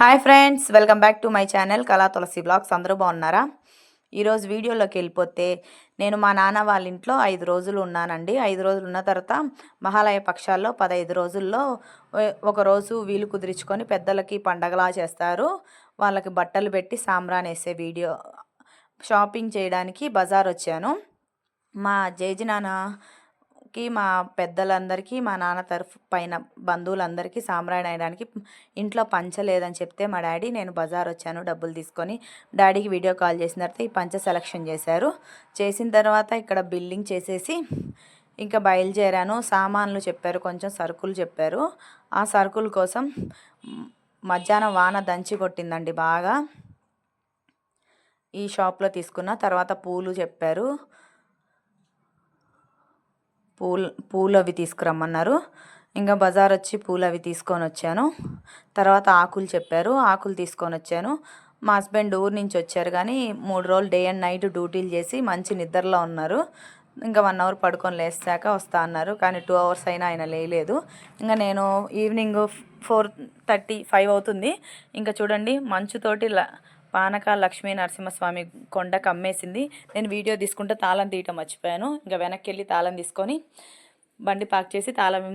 Hi friends welcome back to my channel Kala Tulasi blogs. అందరూ బాగున్నారా? ఈరోజు వీడియోలోకి వెళ్ళిపోతే నేను మా నాన్న వాళ్ళ ఇంట్లో ఐదు రోజులు ఉన్నానండి. ఐదు రోజులు ఉన్న తర్వాత మహాలయ పక్షాల్లో పదహైదు రోజుల్లో ఒకరోజు ఒక రోజు వీలు కుదిరించుకొని పెద్దలకి పండగలా చేస్తారు. వాళ్ళకి బట్టలు పెట్టి సాంబ్రాన్ వేసే వీడియో షాపింగ్ చేయడానికి బజార్ వచ్చాను మా జేజి కి మా పెద్దలందరికీ మా నాన్న తరఫు పైన బంధువులందరికీ సాంబ్రాణి వేయడానికి ఇంట్లో పంచ లేదని చెప్తే మా డాడీ నేను బజార్ వచ్చాను డబ్బులు తీసుకొని. డాడీకి వీడియో కాల్ చేసిన తర్వాత ఈ పంచ సెలక్షన్ చేశారు. చేసిన తర్వాత ఇక్కడ బిల్లింగ్ చేసేసి ఇంకా బయలుదేరాను. సామాన్లు చెప్పారు కొంచెం సరుకులు చెప్పారు. ఆ సరుకుల కోసం మధ్యాహ్నం వాన దంచి కొట్టిందండి బాగా. ఈ షాప్లో తీసుకున్న తర్వాత పూలు చెప్పారు. పూలు పూలు అవి తీసుకురమ్మన్నారు. ఇంకా బజార్ వచ్చి పూలు అవి తీసుకొని వచ్చాను తర్వాత ఆకులు చెప్పారు. ఆకులు తీసుకొని వచ్చాను మా హస్బెండ్ ఊరు నుంచి వచ్చారు కానీ మూడు రోజులు డే అండ్ నైట్ డ్యూటీలు చేసి మంచి నిద్రలో ఉన్నారు. ఇంకా వన్ అవర్ పడుకొని లేస్తాక వస్తా అన్నారు. కానీ టూ అవర్స్ అయినా ఆయన లేయలేదు ఇంకా నేను ఈవినింగ్ ఫోర్ థర్టీ ఫైవ్ అవుతుంది. ఇంకా చూడండి మంచుతోటి పానక లక్ష్మీ నరసింహస్వామి కొండ కమ్మేసింది. నేను వీడియో తీసుకుంటే తాళం తీయటం మర్చిపోయాను. ఇంకా వెనక్కి వెళ్ళి తాళం తీసుకొని బండి పార్క్ చేసి తాళం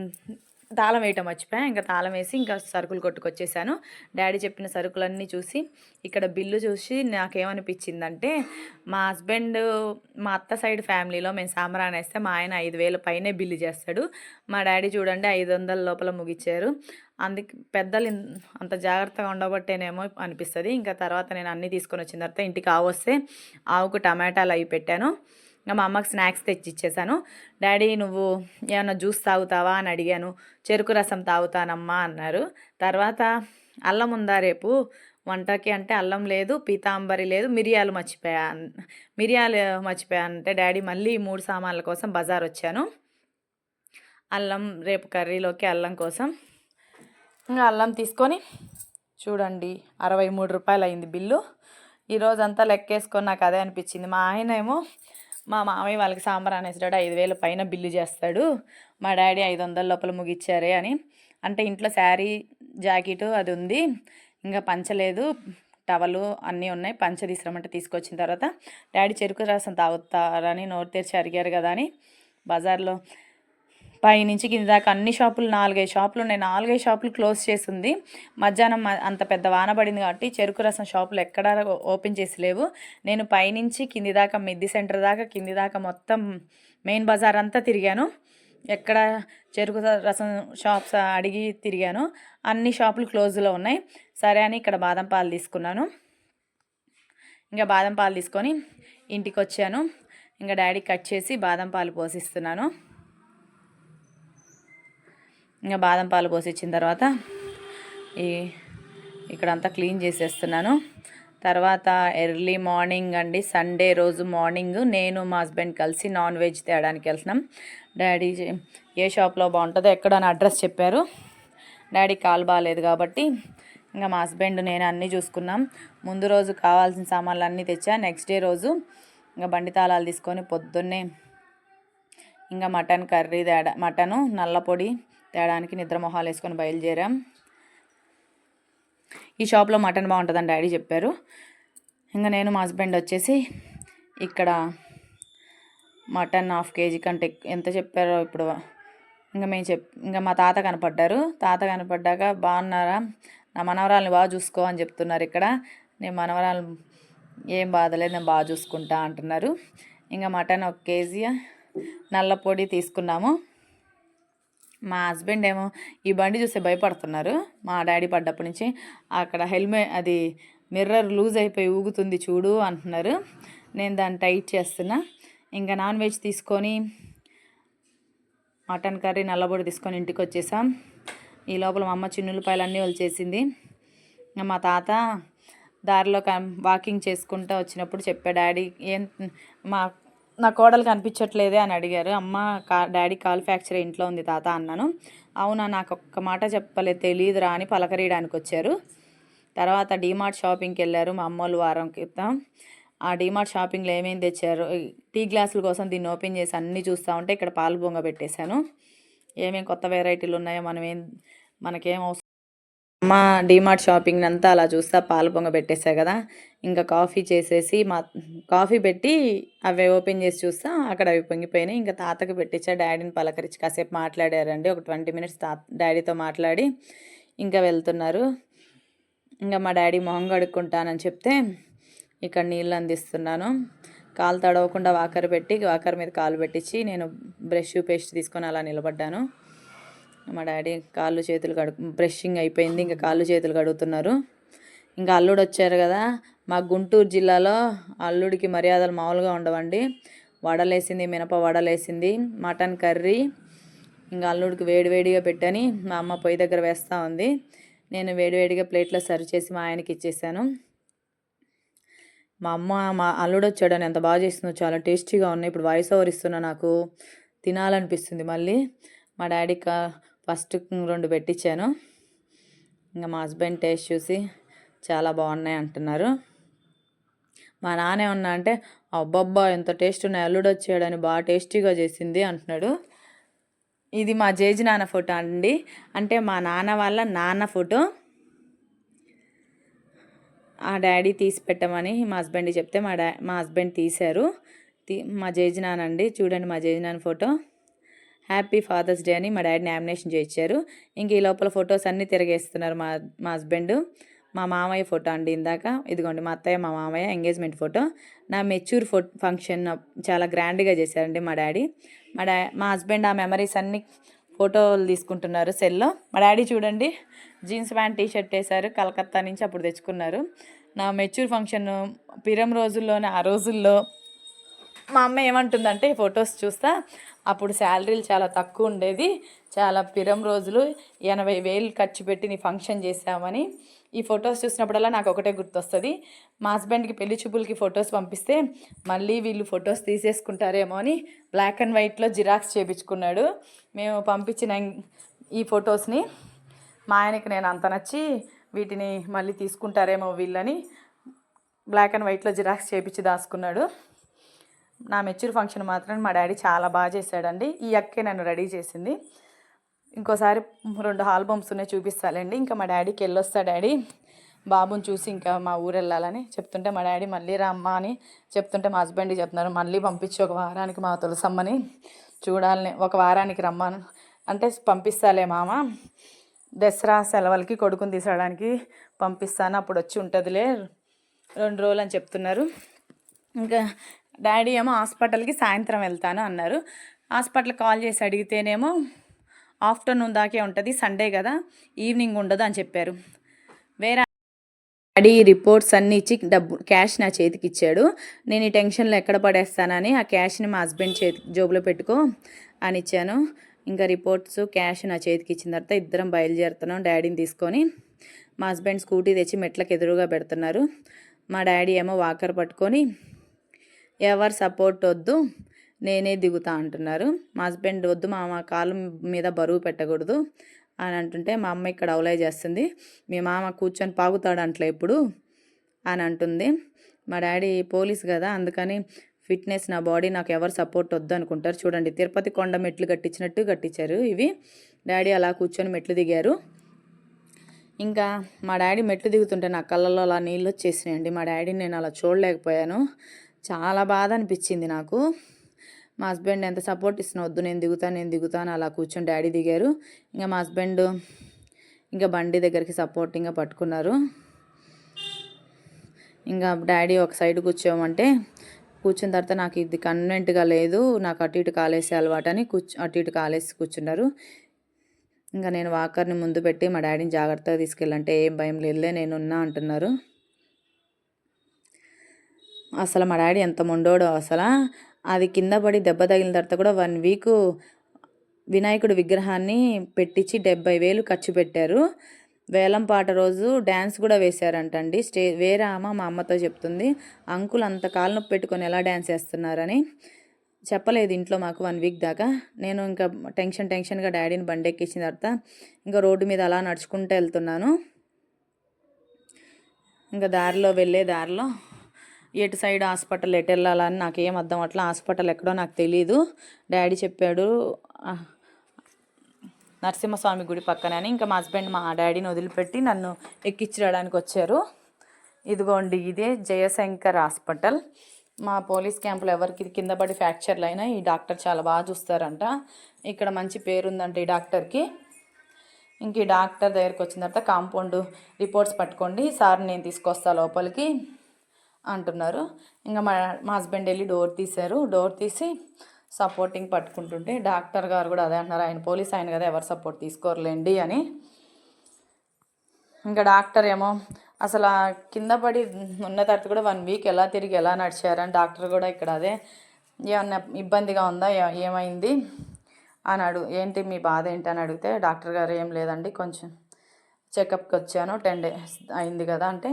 తాళం వేయటం మర్చిపోయాను. ఇంకా తాళం వేసి ఇంకా సరుకులు కొట్టుకొచ్చేసాను. డాడీ చెప్పిన సరుకులన్నీ చూసి ఇక్కడ బిల్లు చూసి నాకేమనిపించిందంటే మా హస్బెండ్ మా అత్త సైడ్ ఫ్యామిలీలో మేము సాంబ్రాన్ వేస్తే మా ఆయన ఐదు వేల పైనే బిల్లు చేస్తాడు. మా డాడీ చూడండి ఐదు వందల లోపల ముగిచ్చారు. అందుకే పెద్దలు అంత జాగ్రత్తగా ఉండబట్టేనేమో అనిపిస్తుంది. ఇంకా తర్వాత నేను అన్నీ తీసుకొని వచ్చిన తర్వాత ఇంటికి ఆవు వస్తే ఆవుకు టమాటాలు అవి పెట్టాను. ఇంకా మా అమ్మకి స్నాక్స్ తెచ్చి ఇచ్చేసాను డాడీ నువ్వు ఏమన్నా జ్యూస్ తాగుతావా? అని అడిగాను. చెరుకు రసం తాగుతానమ్మా అన్నారు. తర్వాత అల్లం ఉందా రేపు? వంటకి అంటే అల్లం లేదు పీతాంబరి లేదు మిరియాలు మర్చిపోయా మిరియాలు మర్చిపోయా అంటే డాడీ మళ్ళీ మూడు సామాన్ల కోసం బజార్ వచ్చాను అల్లం రేపు కర్రీలోకి అల్లం కోసం. ఇంకా అల్లం తీసుకొని చూడండి అరవై మూడు రూపాయలు అయింది బిల్లు ఈరోజంతా లెక్కేసుకొని నాకు అదే అనిపించింది. మా ఆయన ఏమో మా మామయ్య వాళ్ళకి సాంబార్ అనేసాడు ఐదు వేల పైన బిల్లు చేస్తాడు. మా డాడీ ఐదు వందల లోపల ముగిచ్చారే అని. అంటే ఇంట్లో శారీ జాకెట్ అది ఉంది. ఇంకా పంచలేదు టవలు అన్నీ ఉన్నాయి. పంచ తీసుకురమంటే తీసుకొచ్చిన తర్వాత డాడీ చెరుకు రసం తాగుతారని నోరు తెరిచి అడిగారు కదా అని బజార్లో పైనుంచి కింద దాకా అన్ని షాపులు నాలుగైదు షాపులు ఉన్నాయి. నాలుగైదు షాపులు క్లోజ్ చేసి ఉంది మధ్యాహ్నం అంత పెద్ద వాన పడింది కాబట్టి చెరుకు రసం షాపులు ఎక్కడా ఓపెన్ చేసి లేవు. నేను పైనుంచి కింది దాకా మిద్ది సెంటర్ దాకా కింది దాకా మొత్తం మెయిన్ బజార్ అంతా తిరిగాను. ఎక్కడ చెరుకు రసం షాప్స్ అడిగి తిరిగాను. అన్ని షాపులు క్లోజ్లో ఉన్నాయి. సరే అని ఇక్కడ బాదం పాలు తీసుకున్నాను. ఇంకా బాదం పాలు తీసుకొని ఇంటికి వచ్చాను ఇంకా డాడీ కట్ చేసి బాదం పాలు పోసిస్తున్నాను. ఇంకా బాదం పాలు పోసి ఇచ్చిన తర్వాత ఈ ఇక్కడంతా క్లీన్ చేసేస్తున్నాను. తర్వాత ఎర్లీ మార్నింగ్ అండి సండే రోజు మార్నింగ్ నేను మా హస్బెండ్ కలిసి నాన్ వెజ్ తేడానికి వెళ్తున్నాం. డాడీ ఏ షాప్లో బాగుంటుందో ఎక్కడ అని అడ్రస్ చెప్పారు. డాడీ కాలు బాగాలేదు కాబట్టి ఇంకా మా హస్బెండ్ నేను అన్నీ చూసుకున్నాం. ముందు రోజు కావాల్సిన సామాన్లు అన్నీ తెచ్చా నెక్స్ట్ డే రోజు ఇంకా బండి తాళాలు తీసుకొని పొద్దున్నే ఇంకా మటన్ కర్రీ తేడా మటను నల్ల పొడి తేడానికి నిద్ర మొహాలు వేసుకొని బయలుదేరాం. ఈ షాప్లో మటన్ బాగుంటుందని డాడీ చెప్పారు. ఇంకా నేను మా హస్బెండ్ వచ్చేసి ఇక్కడ మటన్ హాఫ్ కేజీ కంటే ఎంత చెప్పారో ఇప్పుడు ఇంకా మేము చెప్ ఇంకా మా తాత కనపడ్డారు. తాత కనపడ్డాక బాగున్నారా? నా మనవరాల్ని బాగా చూసుకో అని చెప్తున్నారు ఇక్కడ. నేను మనవరాలు ఏం బాధలేదు నేను బాగా చూసుకుంటా అంటున్నారు. ఇంకా మటన్ ఒక కేజీ నల్ల పొడి తీసుకున్నాము. మా హస్బెండ్ ఏమో ఈ బండి చూస్తే భయపడుతున్నారు. మా డాడీ పడ్డప్పటి నుంచి అక్కడ హెల్మెట్ అది మిర్రర్ లూజ్ అయిపోయి ఊగుతుంది చూడు అంటున్నారు. నేను దాన్ని టైట్ చేస్తున్నా. ఇంకా నాన్ వెజ్ తీసుకొని మటన్ కర్రీ నల్లబొడి తీసుకొని ఇంటికి వచ్చేసాం. ఈ లోపల మా అమ్మ చిన్నులపాయలు అన్నీ వచ్చేసింది మా తాత దారిలో వాకింగ్ చేసుకుంటూ వచ్చినప్పుడు చెప్పా డాడీ ఏం మా నా కోడలు కనిపించట్లేదే అని అడిగారు. అమ్మ కా డాడీ కాల్ ఫ్రాక్చర్ ఇంట్లో ఉంది తాత అన్నాను. అవునా నాకు ఒక్క మాట చెప్పలేదు తెలియదురా అని పలకరీయడానికి వచ్చారు. తర్వాత డీమార్ట్ షాపింగ్కి వెళ్ళారు. మా అమ్మోళ్ళు వారం క్రితం ఆ డీమార్ట్ షాపింగ్లో ఏమేమి తెచ్చారు టీ గ్లాసుల కోసం దీన్ని ఓపెన్ చేసి అన్నీ చూస్తూ ఉంటే ఇక్కడ పాలు బొంగ పెట్టేశాను. ఏమేమి కొత్త వెరైటీలు ఉన్నాయో మనం ఏం మనకేం అవసరం మా డీమార్ట్ షాపింగ్ అంతా అలా చూస్తా పాలు పొంగ పెట్టేసా కదా. ఇంకా కాఫీ చేసేసి మా కాఫీ పెట్టి అవి ఓపెన్ చేసి చూస్తా అక్కడ అవి పొంగిపోయినాయి. ఇంకా తాతకి పెట్టించా డాడీని పలకరించి కాసేపు మాట్లాడారండి. ఒక ట్వంటీ మినిట్స్ తాత డాడీతో మాట్లాడి ఇంకా వెళ్తున్నారు. ఇంకా మా డాడీ మొహం కడుక్కుంటానని చెప్తే ఇక్కడ నీళ్ళు అందిస్తున్నాను. కాలు తడవకుండా వాకర్ పెట్టి వాకర్ మీద కాలు పెట్టించి నేను బ్రష్ పేస్ట్ తీసుకొని అలా నిలబడ్డాను. మా డాడీ కాళ్ళు చేతులు కడు బ్రషింగ్ అయిపోయింది ఇంకా కాళ్ళు చేతులు కడుగుతున్నారు. ఇంకా అల్లుడు వచ్చారు కదా. మా గుంటూరు జిల్లాలో అల్లుడికి మర్యాదలు మామూలుగా ఉండవండి. వడలేసింది మినప వడలేసింది మటన్ కర్రీ ఇంకా అల్లుడికి వేడివేడిగా పెట్టని మా అమ్మ పొయ్యి దగ్గర వేస్తూ ఉంది. నేను వేడివేడిగా ప్లేట్లో సర్వ్ చేసి మా ఆయనకి ఇచ్చేసాను. మా అమ్మ మా అల్లుడు వచ్చాడని ఎంత బాగా చేస్తుందో చాలా టేస్టీగా ఉన్నాయి. ఇప్పుడు వాయిస్ ఓవర్ ఇస్తున్నా నాకు. తినాలనిపిస్తుంది మళ్ళీ. మా డాడీ కా ఫస్ట్ రెండు పెట్టించాను. ఇంకా మా హస్బెండ్ టేస్ట్ చూసి చాలా బాగున్నాయి అంటున్నారు. మా నాన్న ఉన్నా అంటే అబ్బబ్బా ఎంత టేస్ట్ ఉన్నాయి అల్లుడు వచ్చాడని బాగా టేస్టీగా చేసింది అంటున్నాడు. ఇది మా జేజి నాన్న ఫోటో అండి. అంటే మా నాన్న వాళ్ళ నాన్న ఫోటో. ఆ డాడీ తీసి పెట్టమని మా హస్బెండ్ చెప్తే మా డా మా హస్బెండ్ తీశారు. తీ మా జేజి నాన్న అండి. చూడండి మా జేజి నాన్న ఫోటో. హ్యాపీ ఫాదర్స్ డే అని మా డాడీ నామినేషన్ చేయించారు. ఇంక ఈ లోపల ఫొటోస్ అన్నీ తిరగేస్తున్నారు మా మా హస్బెండ్. మా మామయ్య ఫోటో అండి ఇందాక. ఇదిగోండి మా అత్తయ్య మా మామయ్య ఎంగేజ్మెంట్ ఫోటో. నా మెచ్యూర్ ఫో ఫంక్షన్ చాలా గ్రాండ్గా చేశారండి మా డాడీ. మా డా మా హస్బెండ్ ఆ మెమరీస్ అన్ని ఫోటోలు తీసుకుంటున్నారు సెల్లో. మా డాడీ చూడండి జీన్స్ ప్యాంట్ టీ షర్ట్ వేశారు. కలకత్తా నుంచి అప్పుడు తెచ్చుకున్నారు. నా మెచ్యూర్ ఫంక్షన్ పిరం రోజుల్లోనే ఆ రోజుల్లో మా అమ్మ ఏమంటుందంటే ఈ ఫొటోస్ చూస్తా అప్పుడు శాలరీలు చాలా తక్కువ ఉండేది. చాలా పిరం రోజులు ఎనభై వేలు ఖర్చు పెట్టి నీ ఫంక్షన్ చేసామని ఈ ఫొటోస్ చూసినప్పుడల్లా నాకు ఒకటే గుర్తొస్తుంది. మా హస్బెండ్కి పెళ్ళి చూపులకి ఫొటోస్ పంపిస్తే మళ్ళీ వీళ్ళు ఫొటోస్ తీసేసుకుంటారేమో అని బ్లాక్ అండ్ వైట్లో జిరాక్స్ చేయించుకున్నాడు మేము పంపించిన ఈ ఫొటోస్ని మా ఆయనకి నేను అంత నచ్చి వీటిని మళ్ళీ తీసుకుంటారేమో వీళ్ళని బ్లాక్ అండ్ వైట్లో జిరాక్స్ చేయించి దాచుకున్నాడు. నా మెచ్యూర్ ఫంక్షన్ మాత్రం మా డాడీ చాలా బాగా చేశాడండి. ఈ అక్కే నన్ను రెడీ చేసింది. ఇంకోసారి రెండు ఆల్బమ్స్ ఉన్నాయి చూపిస్తాలండి. ఇంకా మా డాడీకి వెళ్ళొస్తా డాడీ. బాబుని చూసి ఇంకా మా ఊరు వెళ్ళాలని చెప్తుంటే మా డాడీ మళ్ళీ రమ్మ అని చెప్తుంటే మా హస్బెండ్కి చెప్తున్నారు మళ్ళీ పంపించి ఒక వారానికి మా తులసమ్మని. చూడాలని ఒక వారానికి రమ్మను అంటే పంపిస్తాలే మామ. దసరా సెలవులకి కొడుకుని తీసడానికి పంపిస్తాను. అప్పుడు వచ్చి ఉంటుందిలే. రెండు రోజులు అని చెప్తున్నారు. ఇంకా డాడీ ఏమో హాస్పిటల్కి సాయంత్రం వెళ్తాను అన్నారు. హాస్పిటల్ కాల్ చేసి అడిగితేనేమో ఆఫ్టర్నూన్ దాకే ఉంటుంది సండే కదా ఈవినింగ్ ఉండదు అని చెప్పారు. వేరే డాడీ రిపోర్ట్స్ అన్నీ ఇచ్చి డబ్బు క్యాష్ నా చేతికి ఇచ్చాడు. నేను ఈ టెన్షన్లో ఎక్కడ పడేస్తానని ఆ క్యాష్ని మా హస్బెండ్ చేతి జోబులో పెట్టుకో అని ఇచ్చాను. ఇంకా రిపోర్ట్స్ క్యాష్ నా చేతికి ఇచ్చిన తర్వాత ఇద్దరం బయలుదేరుతున్నాం డాడీని తీసుకొని. మా హస్బెండ్ స్కూటీ తెచ్చి మెట్లకు ఎదురుగా పెడుతున్నారు. మా డాడీ ఏమో వాకర్ పట్టుకొని ఎవరు సపోర్ట్ వద్దు నేనే దిగుతా అంటున్నారు. మా హస్బెండ్ వద్దు మా మా కాలు మీద బరువు పెట్టకూడదు అని అంటుంటే మా అమ్మ ఇక్కడ అవలయ చేస్తుంది. మీ మామ కూర్చొని పాగుతాడు అంట్లే ఇప్పుడు అని అంటుంది. మా డాడీ పోలీస్ కదా అందుకని ఫిట్నెస్ నా బాడీ నాకు ఎవరు సపోర్ట్ వద్దు అనుకుంటారు. చూడండి తిరుపతి కొండ మెట్లు కట్టించినట్టు కట్టించారు ఇవి. డాడీ అలా కూర్చొని మెట్లు దిగారు. ఇంకా మా డాడీ మెట్లు దిగుతుంటే నా కళ్ళల్లో అలా నీళ్ళు వచ్చేసినాయండి. మా డాడీని నేను అలా చూడలేకపోయాను. చాలా బాధ అనిపించింది నాకు. మా హస్బెండ్ ఎంత సపోర్ట్ ఇస్తున్నా వద్దు నేను దిగుతాను నేను దిగుతాను అలా కూర్చొని డాడీ దిగారు. ఇంకా మా హస్బెండ్ ఇంకా బండి దగ్గరికి సపోర్టింగ్గా పట్టుకున్నారు. ఇంకా డాడీ ఒక సైడ్ కూర్చోమంటే కూర్చున్న తర్వాత నాకు ఇది కన్వెంట్గా లేదు నాకు అటు ఇటు కాలేసే అలవాటు అని కూర్చు అటు ఇటు కాలేసి కూర్చున్నారు. ఇంకా నేను వాకర్ని ముందు పెట్టి మా డాడీని జాగ్రత్తగా తీసుకెళ్ళంటే ఏం భయం లేదులే నేనున్నా అంటున్నారు. అసలు మా డాడీ ఎంత మొండోడో అసలు. అది కింద పడి దెబ్బ తగిలిన తర్వాత కూడా వన్ వీక్ వినాయకుడు విగ్రహాన్ని పెట్టించి డెబ్బై వేలు ఖర్చు పెట్టారు. వేలం పాట రోజు డ్యాన్స్ కూడా వేశారంటండి. స్టే వేరే అమ్మ మా అమ్మతో చెప్తుంది. అంకుల్ అంత కాలు నొప్పి పెట్టుకొని ఎలా డ్యాన్స్ వేస్తున్నారని. చెప్పలేదు ఇంట్లో మాకు వన్ వీక్ దాకా. నేను ఇంకా టెన్షన్ టెన్షన్గా డాడీని బండి ఎక్కించిన తర్వాత ఇంకా రోడ్డు మీద అలా నడుచుకుంటూ వెళ్తున్నాను. ఇంకా దారిలో వెళ్ళే దారిలో ఎటు సైడ్ హాస్పిటల్ ఎటు వెళ్ళాలని నాకు ఏం అర్థం అట్లా హాస్పిటల్ ఎక్కడో నాకు తెలియదు డాడీ చెప్పాడు నరసింహస్వామి గుడి పక్కనే అని. ఇంకా మా హస్బెండ్ మా డాడీని వదిలిపెట్టి నన్ను ఎక్కించడానికి వచ్చారు. ఇదిగోండి ఇదే జయశంకర్ హాస్పిటల్. మా పోలీస్ క్యాంపులో ఎవరికి కింద పడి ఫ్రాక్చర్లు అయినా ఈ డాక్టర్ చాలా బాగా చూస్తారంట. ఇక్కడ మంచి పేరుందంట ఈ డాక్టర్కి. ఇంక ఈ డాక్టర్ దగ్గరికి వచ్చిన తర్వాత కాంపౌండ్ రిపోర్ట్స్ పట్టుకోండి సార్ నేను తీసుకొస్తా లోపలికి. అంటున్నారు. ఇంకా మా మా హస్బెండ్ వెళ్ళి డోర్ తీశారు. డోర్ తీసి సపోర్టింగ్ పట్టుకుంటుంటే డాక్టర్ గారు కూడా అదే అంటున్నారు. ఆయన పోలీస్ ఆయన కదా ఎవరు సపోర్ట్ తీసుకోరులేండి అని. ఇంకా డాక్టర్ ఏమో అసలు కింద పడి ఉన్న తర్వాత కూడా వన్ వీక్ ఎలా తిరిగి ఎలా నడిచారని డాక్టర్ కూడా ఇక్కడ అదే ఏమన్నా ఇబ్బందిగా ఉందా ఏమైంది అని అడుగు ఏంటి మీ బాధ ఏంటి అని అడిగితే డాక్టర్ గారు ఏం లేదండి కొంచెం చెకప్కి వచ్చాను టెన్ డేస్ అయింది కదా అంటే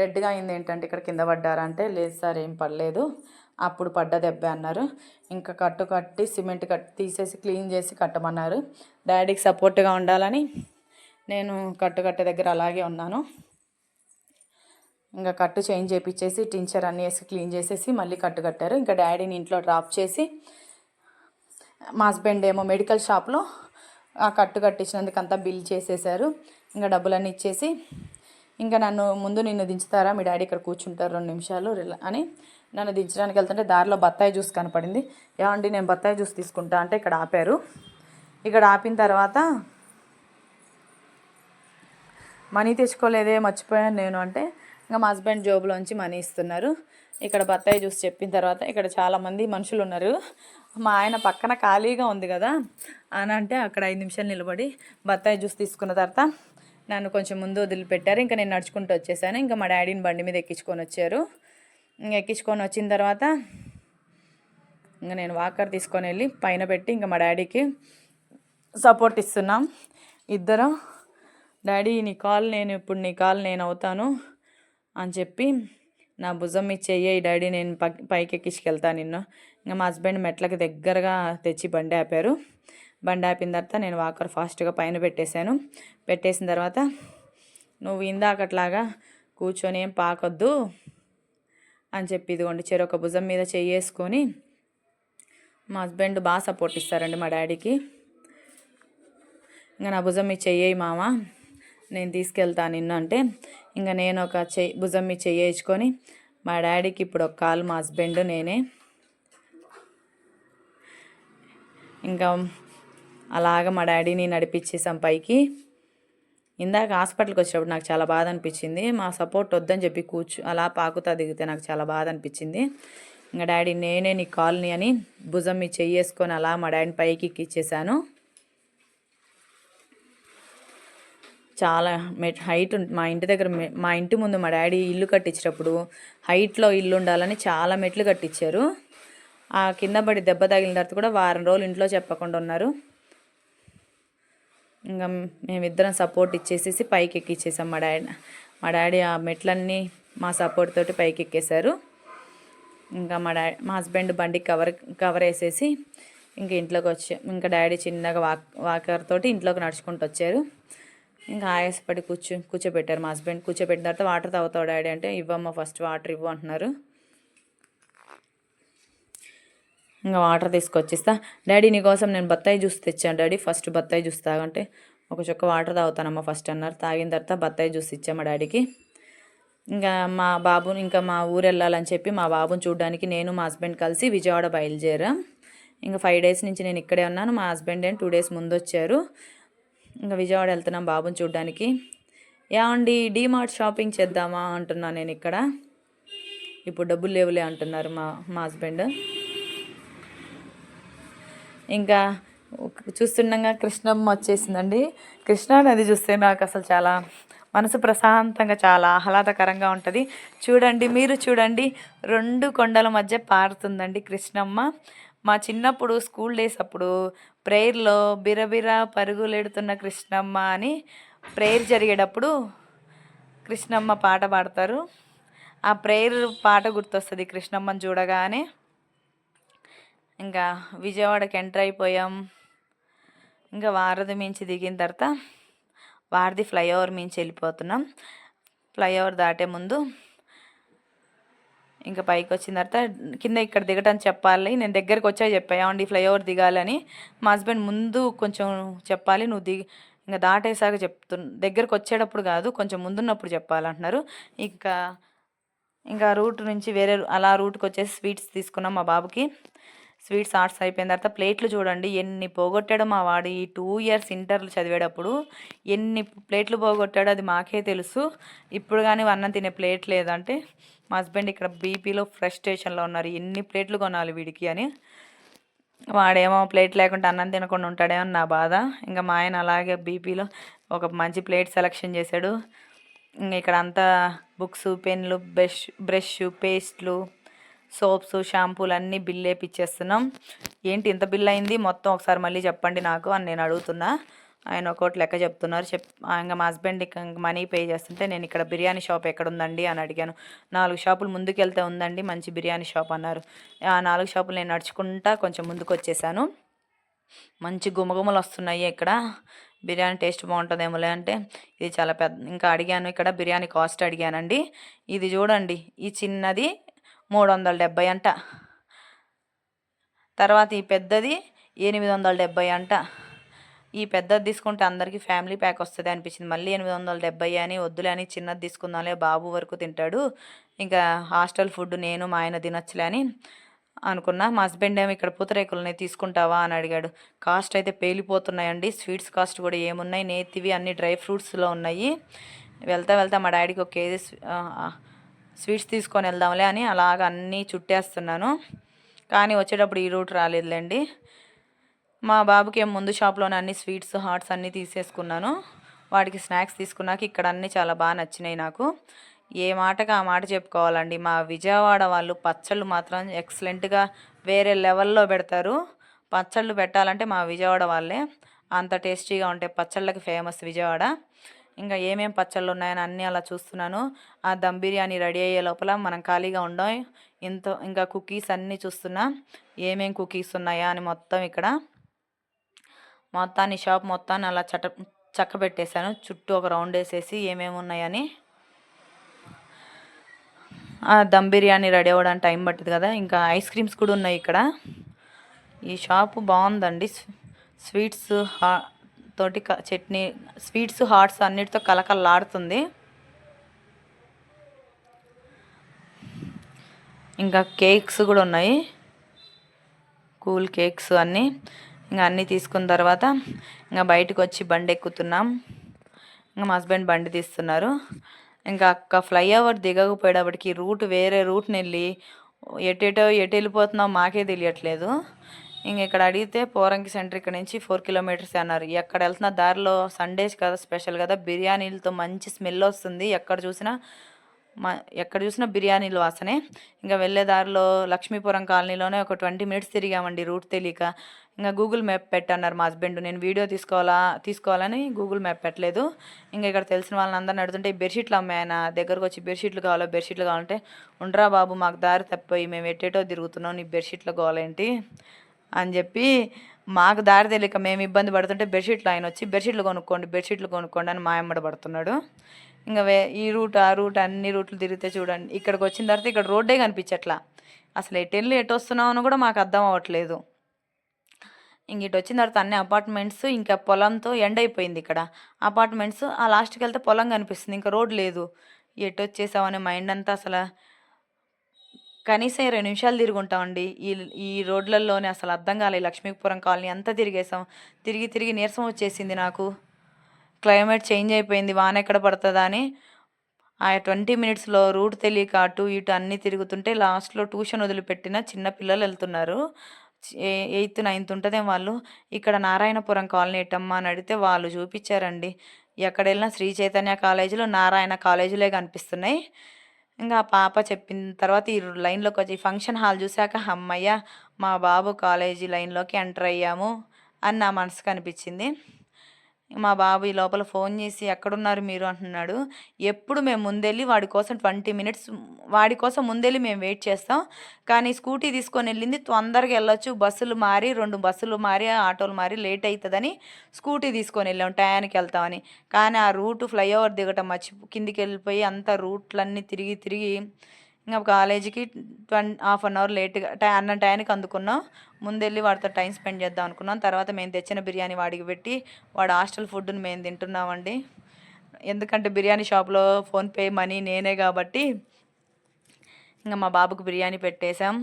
రెడ్గా అయింది ఏంటంటే ఇక్కడ కింద పడ్డారా అంటే లేదు సార్ ఏం పడలేదు. అప్పుడు పడ్డ దెబ్బ అన్నారు. ఇంకా కట్టు కట్టి సిమెంట్ కట్టి తీసేసి క్లీన్ చేసి కట్టమన్నారు. డాడీకి సపోర్ట్గా ఉండాలని నేను కట్టు కట్టే దగ్గర అలాగే ఉన్నాను. ఇంకా కట్టు చేంజ్ చేయించేసి టించర్ అన్నీ వేసి క్లీన్ చేసేసి మళ్ళీ కట్టు కట్టారు. ఇంకా డాడీని ఇంట్లో డ్రాప్ చేసి మా హస్బెండ్ ఏమో మెడికల్ షాప్లో ఆ కట్టు కట్టించినందుకు అంతా బిల్ చేసేసారు. ఇంకా డబ్బులన్నీ ఇచ్చేసి ఇంకా నన్ను ముందు నిన్ను దించుతారా? మీ డాడీ ఇక్కడ కూర్చుంటారు రెండు నిమిషాలు అని నన్ను దించడానికి వెళ్తుంటే దారిలో బత్తాయి జ్యూస్ కనపడింది. ఏమండి నేను బత్తాయి జ్యూస్ తీసుకుంటా అంటే ఇక్కడ ఆపారు. ఇక్కడ ఆపిన తర్వాత మనీ తెచ్చుకోలేదే మర్చిపోయాను నేను అంటే ఇంకా మా హస్బెండ్ జాబ్లోంచి మనీ ఇస్తున్నారు. ఇక్కడ బత్తాయి జ్యూస్ చెప్పిన తర్వాత ఇక్కడ చాలామంది మనుషులు ఉన్నారు. మా ఆయన పక్కన ఖాళీగా ఉంది కదా అని అంటే అక్కడ ఐదు నిమిషాలు నిలబడి బత్తాయి జ్యూస్ తీసుకున్న తర్వాత నన్ను కొంచెం ముందు వదిలిపెట్టారు. ఇంకా నేను నడుచుకుంటూ వచ్చేసాను. ఇంకా మా డాడీని బండి మీద ఎక్కించుకొని వచ్చారు. ఇంకా ఎక్కించుకొని వచ్చిన తర్వాత ఇంకా నేను వాకర్ తీసుకొని వెళ్ళి పైన పెట్టి ఇంకా మా డాడీకి సపోర్ట్ ఇస్తున్నాం. ఇద్దరం డాడీ నీ కాల్ నేను ఇప్పుడు నీ కాల్ నేను అవుతాను అని చెప్పి నా భుజం మీ చెయ్యి డాడీ నేను పై పైకి ఎక్కించుకెళ్తాను నిన్ను. ఇంకా మా హస్బెండ్ మెట్లకి దగ్గరగా తెచ్చి బండి ఆపారు. బండి ఆపిన తర్వాత నేను వాకర్ ఫాస్ట్గా పైన పెట్టేశాను. పెట్టేసిన తర్వాత నువ్వు ఇందాకట్లాగా కూర్చొని ఏం పాకొద్దు అని చెప్పి ఇదిగోండి చెరొక భుజం మీద చేసుకొని మా హస్బెండ్ బాగా సపోర్ట్ ఇస్తారండి మా డాడీకి. ఇంకా నా భుజం మీ చెయ్యి మామ నేను తీసుకెళ్తాను నిన్ను అంటే ఇంకా నేను ఒక చెయ్యి భుజం మీ చెయ్యేసుకొని మా డాడీకి ఇప్పుడు ఒక కాలు మా హస్బెండ్ నేనే. ఇంకా అలాగ మా డాడీని నడిపించేసాం పైకి. ఇందాక హాస్పిటల్కి వచ్చినప్పుడు నాకు చాలా బాధ అనిపించింది. మా సపోర్ట్ వద్దని చెప్పి కూర్చు అలా పాకుతా దిగితే నాకు చాలా బాధ అనిపించింది. ఇంకా డాడీ నేనే నీ కాల్ని అని భుజం మీ చెయ్యేసుకొని అలా మా డాడీని పైకి ఎక్కిచ్చేసాను. చాలా మెట్ హైట్ ఉం- మా ఇంటి దగ్గర మా ఇంటి ముందు మా డాడీ ఇల్లు కట్టించేటప్పుడు హైట్లో ఇల్లు ఉండాలని చాలా మెట్లు కట్టించారు ఆ కింద పడి దెబ్బ తగిలిన తర్వాత కూడా వారం రోజులు ఇంట్లో చెప్పకుండా ఉన్నారు. ఇంకా మేమిద్దరం సపోర్ట్ ఇచ్చేసేసి పైకి ఎక్కిచ్చేసాం మా డాడీ మా డాడీ ఆ మెట్లన్నీ మా సపోర్ట్ తోటి పైకి ఎక్కేశారు ఇంకా మా డాడీ మా హస్బెండ్ బండి కవర్ కవర్ వేసేసి ఇంకా ఇంట్లోకి వచ్చే ఇంకా డాడీ చిన్నగా వాక్ వాకర్ తోటి ఇంట్లోకి నడుచుకుంటూ వచ్చారు. ఇంకా ఆయాసపడి కూర్చో కూర్చోబెట్టారు మా హస్బెండ్ కూర్చోబెట్టిన తర్వాత వాటర్ తాగుతావు డాడీ అంటే ఇవ్వమ్మ ఫస్ట్ వాటర్ ఇవ్వు అంటున్నారు. ఇంకా వాటర్ తీసుకొచ్చిస్తా. డాడీ నీకోసం నేను బత్తాయి జ్యూస్ తెచ్చాను డాడీ. ఫస్ట్ బత్తాయి జ్యూస్ తాగంటే ఒక చుక్క వాటర్ తాగుతానమ్మా ఫస్ట్ అన్నారు. తాగిన తర్వాత బత్తాయి జ్యూస్ ఇచ్చా మా డాడీకి. ఇంకా మా బాబుని ఇంకా మా ఊరు వెళ్ళాలని చెప్పి మా బాబుని చూడడానికి నేను మా హస్బెండ్ కలిసి విజయవాడ బయలుదేరాం. ఇంకా ఫైవ్ డేస్ నుంచి నేను ఇక్కడే ఉన్నాను. మా హస్బెండ్ ఏం టూ డేస్ ముందు వచ్చారు ఇంకా విజయవాడ వెళ్తున్నాం బాబుని చూడడానికి. ఏమండి డీమార్ట్ షాపింగ్ చేద్దామా అంటున్నా నేను ఇక్కడ. ఇప్పుడు డబ్బులు లేవులే అంటున్నారు మా మా హస్బెండ్. ఇంకా చూస్తుండగా కృష్ణమ్మ వచ్చేసిందండి. కృష్ణా నది చూస్తే నాకు అసలు చాలా మనసు ప్రశాంతంగా చాలా ఆహ్లాదకరంగా ఉంటుంది. చూడండి మీరు చూడండి రెండు కొండల మధ్య పారుతుందండి కృష్ణమ్మ. మా చిన్నప్పుడు స్కూల్ డేస్ అప్పుడు ప్రేయర్లో బిరబిర పరుగులెడుతున్న కృష్ణమ్మ అని ప్రేయర్ జరిగేటప్పుడు కృష్ణమ్మ పాట పాడతారు. ఆ ప్రేయర్ పాట గుర్తొస్తుంది కృష్ణమ్మని చూడగానే. ఇంకా విజయవాడకి ఎంటర్ అయిపోయాం. ఇంకా వారధి మించి దిగిన తర్వాత వారధి ఫ్లైఓవర్ మించి వెళ్ళిపోతున్నాం. ఫ్లైఓవర్ దాటే ముందు ఇంకా పైకి వచ్చిన తర్వాత కింద ఇక్కడ దిగటం చెప్పాలి. నేను దగ్గరికి వచ్చా చెప్పా ఏమండి ఫ్లైఓవర్ దిగాలని? మా హస్బెండ్ ముందు కొంచెం చెప్పాలి నువ్వు దిగి ఇంకా దాటేసాక చెప్తు దగ్గరకు వచ్చేటప్పుడు కాదు కొంచెం ముందున్నప్పుడు చెప్పాలంటున్నారు. ఇంకా ఇంకా రూట్ నుంచి వేరే అలా రూట్కి వచ్చేసి స్వీట్స్ తీసుకున్నాం మా బాబుకి. స్వీట్స్ ఆర్ట్స్ అయిపోయిన తర్వాత ప్లేట్లు చూడండి ఎన్ని పోగొట్టాడో మా వాడు ఈ టూ ఇయర్స్ ఇంటర్లు చదివేటప్పుడు ఎన్ని ప్లేట్లు పోగొట్టాడో అది మాకే తెలుసు. ఇప్పుడు కానీ అన్నం తినే ప్లేట్ లేదంటే మా హస్బెండ్ ఇక్కడ బీపీలో ఫ్రస్ట్రేషన్లో ఉన్నారు. ఎన్ని ప్లేట్లు కొనాలి వీడికి అని. వాడేమో ప్లేట్ లేకుండా అన్నం తినకుండా ఉంటాడేమో నా బాధ. ఇంకా మా ఆయన అలాగే బీపీలో ఒక మంచి ప్లేట్ సెలెక్షన్ చేశాడు. ఇంకా ఇక్కడ అంతా బుక్స్ పెన్లు బ్రష్ బ్రష్ పేస్ట్లు సోప్స్ షాంపూలు అన్నీ బిల్ వేపిచ్చేస్తున్నాం. ఏంటి ఇంత బిల్ అయింది? మొత్తం ఒకసారి మళ్ళీ చెప్పండి నాకు అని నేను అడుగుతున్నా. ఆయన ఒకటి లెక్క చెప్తున్నారు. చెప్ ఇంకా మా హస్బెండ్ మనీ పే చేస్తుంటే నేను ఇక్కడ బిర్యానీ షాప్ ఎక్కడ ఉందండి అని అడిగాను. నాలుగు షాపులు ముందుకు వెళ్తే ఉందండి మంచి బిర్యానీ షాప్ అన్నారు. ఆ నాలుగు షాపులు నేను నడుచుకుంటా కొంచెం ముందుకు వచ్చేసాను మంచి గుమగుమలు వస్తున్నాయి ఇక్కడ. బిర్యానీ టేస్ట్ బాగుంటుందేమోలే అంటే ఇది చాలా పెద్ద ఇంకా అడిగాను ఇక్కడ బిర్యానీ కాస్ట్ అడిగానండి. ఇది చూడండి ఈ చిన్నది మూడు వందల డెబ్బై అంట. తర్వాత ఈ పెద్దది ఎనిమిది వందల డెబ్బై అంట. ఈ పెద్దది తీసుకుంటే అందరికీ ఫ్యామిలీ ప్యాక్ వస్తుంది అనిపించింది. మళ్ళీ ఎనిమిది వందల డెబ్బై అని వద్దులే అని చిన్నది తీసుకుందాంలే బాబు వరకు తింటాడు. ఇంకా హాస్టల్ ఫుడ్ నేను మా ఆయన తినొచ్చులే అని అనుకున్నా. మా హస్బెండ్ ఏమో ఇక్కడ పూతరేకులని తీసుకుంటావా అని అడిగాడు. కాస్ట్ అయితే పేలిపోతున్నాయండి. స్వీట్స్ కాస్ట్ కూడా ఏమున్నాయి? నేతివి అన్ని డ్రై ఫ్రూట్స్లో ఉన్నాయి. వెళ్తా వెళ్తా మా డాడీకి ఒక కేజీ స్వీట్స్ తీసుకొని వెళ్దాంలే అని అలాగ అన్నీ చుట్టేస్తున్నాను. కానీ వచ్చేటప్పుడు ఈ రూట్ రాలేదులేండి. మా బాబుకి ఏం ముందు షాప్లోనే అన్ని స్వీట్స్ హాట్స్ అన్నీ తీసేసుకున్నాను. వాడికి స్నాక్స్ తీసుకున్నాక ఇక్కడ అన్నీ చాలా బాగా నచ్చినాయి నాకు. ఏ మాటకు ఆ మాట చెప్పుకోవాలండి. మా విజయవాడ వాళ్ళు పచ్చళ్ళు మాత్రం ఎక్సలెంట్గా వేరే లెవెల్లో పెడతారు. పచ్చళ్ళు పెట్టాలంటే మా విజయవాడ వాళ్ళే. అంత టేస్టీగా ఉంటాయి పచ్చళ్ళకి ఫేమస్ విజయవాడ. ఇంకా ఏమేం పచ్చళ్ళు ఉన్నాయని అన్నీ అలా చూస్తున్నాను. ఆ దమ్ బిర్యానీ రెడీ అయ్యే లోపల మనం ఖాళీగా ఉండం. ఇంత ఇంకా కుకీస్ అన్నీ చూస్తున్నా. ఏమేం కుకీస్ ఉన్నాయా అని మొత్తం ఇక్కడ. మొత్తాన్ని షాప్ మొత్తాన్ని అలా చట చక్క పెట్టేశాను చుట్టూ ఒక రౌండ్ వేసేసి ఏమేమి ఉన్నాయని. దమ్ బిర్యానీ రెడీ అవ్వడానికి టైం పట్టింది కదా. ఇంకా ఐస్ క్రీమ్స్ కూడా ఉన్నాయి ఇక్కడ. ఈ షాపు బాగుందండి. స్వీట్స్ హా తోటి చట్నీ స్వీట్స్ హాట్స్ అన్నిటితో కలకల్లాడుతుంది ఇంకా కేక్స్ కూడా ఉన్నాయి. కూల్ కేక్స్ అన్నీ. ఇంకా అన్నీ తీసుకున్న తర్వాత ఇంకా బయటకు వచ్చి బండి ఎక్కుతున్నాం ఇంకా మా హస్బెండ్ బండి తీస్తున్నారు. ఇంకా అక్క ఫ్లైఓవర్ దిగకపోయేటప్పటికి రూట్ వేరే రూట్ని వెళ్ళి ఎటెటో ఎటు వెళ్ళిపోతున్నాం మాకే తెలియట్లేదు. ఇంక ఇక్కడ అడిగితే పోరంకి సెంటర్ ఇక్కడ నుంచి ఫోర్ కిలోమీటర్స్ అన్నారు. ఎక్కడ వెళ్తున్న దారిలో సండేస్ కదా స్పెషల్ కదా బిర్యానీలతో మంచి స్మెల్ వస్తుంది. ఎక్కడ చూసినా మా ఎక్కడ చూసినా బిర్యానీలు వాసనే. ఇంకా వెళ్ళే దారిలో లక్ష్మీపురం కాలనీలోనే ఒక ట్వంటీ మినిట్స్ తిరిగామండి రూట్ తెలియక. ఇంకా గూగుల్ మ్యాప్ పెట్టన్నారు మా హస్బెండ్. నేను వీడియో తీసుకోవాలా తీసుకోవాలని గూగుల్ మ్యాప్ పెట్టలేదు. ఇంకా ఇక్కడ తెలిసిన వాళ్ళని అందరిని అడుగుతుంటే బెడ్షీట్లు అమ్మాయన దగ్గరకు వచ్చి బెడ్షీట్లు కావాలో బెడ్షీట్లు కావాలంటే ఉండరా బాబు మాకు దారి తప్పిపోయి మేము ఎట్టేటో తిరుగుతున్నాం నీ బెడ్షీట్లు కావాలేంటి అని చెప్పి మాకు దారి తెలియక మేము ఇబ్బంది పడుతుంటే బెడ్షీట్లు ఆయన వచ్చి బెడ్షీట్లు కొనుక్కోండి బెడ్షీట్లు కొనుక్కోండి అని మా ఎమ్మడ పడుతున్నాడు. ఇంకా వే ఈ రూట్ ఆ రూట్ అన్ని రూట్లు తిరిగితే చూడండి ఇక్కడికి వచ్చిన తర్వాత ఇక్కడ రోడ్డే కనిపించట్లా. అసలు ఎటు వెళ్ళి ఎటు వస్తున్నామని కూడా మాకు అర్థం అవ్వట్లేదు. ఇంక ఇటు వచ్చిన తర్వాత అన్ని అపార్ట్మెంట్స్ ఇంకా పొలంతో ఎండ్ అయిపోయింది ఇక్కడ. అపార్ట్మెంట్స్ ఆ లాస్ట్కి వెళ్తే పొలం కనిపిస్తుంది ఇంకా రోడ్ లేదు. ఎటు వచ్చేసామని మైండ్ అంతా అసలు కనీసం ఇరవై నిమిషాలు తిరుగుంటామండి ఈ ఈ రోడ్లలోనే అసలు అర్థం కాలేదు లక్ష్మీపురం కాలనీ అంతా తిరిగేసాం తిరిగి తిరిగి నీరసం వచ్చేసింది నాకు. క్లైమేట్ చేంజ్ అయిపోయింది. వాన ఎక్కడ పడుతుందా అని ఆ ట్వంటీ మినిట్స్లో రూట్ తెలియక అటు ఇటు అన్నీ తిరుగుతుంటే లాస్ట్లో ట్యూషన్ వదిలిపెట్టిన చిన్న పిల్లలు వెళ్తున్నారు. ఎయిత్ నైన్త్ ఉంటుందేం వాళ్ళు? ఇక్కడ నారాయణపురం కాలనీ ఎట్టమ్మా అని అడిగితే వాళ్ళు చూపించారండి. ఎక్కడ వెళ్ళినా శ్రీ చైతన్య కాలేజీలో నారాయణ కాలేజీలే కనిపిస్తున్నాయి. ఇంకా ఆ పాప చెప్పిన తర్వాత ఈ లైన్లోకి వచ్చి ఫంక్షన్ హాల్ చూశాక అమ్మయ్య మా బాబు కాలేజీ లైన్లోకి ఎంటర్ అయ్యాము అని నా మనసుకు అనిపించింది. మా బాబు ఈ లోపల ఫోన్ చేసి ఎక్కడున్నారు మీరు అంటున్నాడు. ఎప్పుడు మేము ముందెళ్ళి వాడి కోసం ట్వంటీ మినిట్స్ వాడి కోసం ముందెళ్ళి మేము వెయిట్ చేస్తాం. కానీ స్కూటీ తీసుకొని వెళ్ళింది తొందరగా వెళ్ళొచ్చు. బస్సులు మారి రెండు బస్సులు మారి ఆటోలు మారి లేట్ అవుతుందని స్కూటీ తీసుకొని వెళ్ళాం టయానికి వెళ్తామని. కానీ ఆ రూటు ఫ్లైఓవర్ దిగటం మర్చి కిందికి వెళ్ళిపోయి అంత రూట్లన్నీ తిరిగి తిరిగి ఇంకా కాలేజీకి ట్వం హాఫ్ అన్ అవర్ లేట్గా టై అన్న టయానికి అందుకున్నాం. ముందెళ్ళి వాడితో టైం స్పెండ్ చేద్దాం అనుకున్నాం. తర్వాత మేము తెచ్చిన బిర్యానీ వాడికి పెట్టి వాడు హాస్టల్ ఫుడ్ని మేము తింటున్నామండి. ఎందుకంటే బిర్యానీ షాప్లో ఫోన్పే మనీ నేనే కాబట్టి ఇంకా మా బాబుకు బిర్యానీ పెట్టేశాం.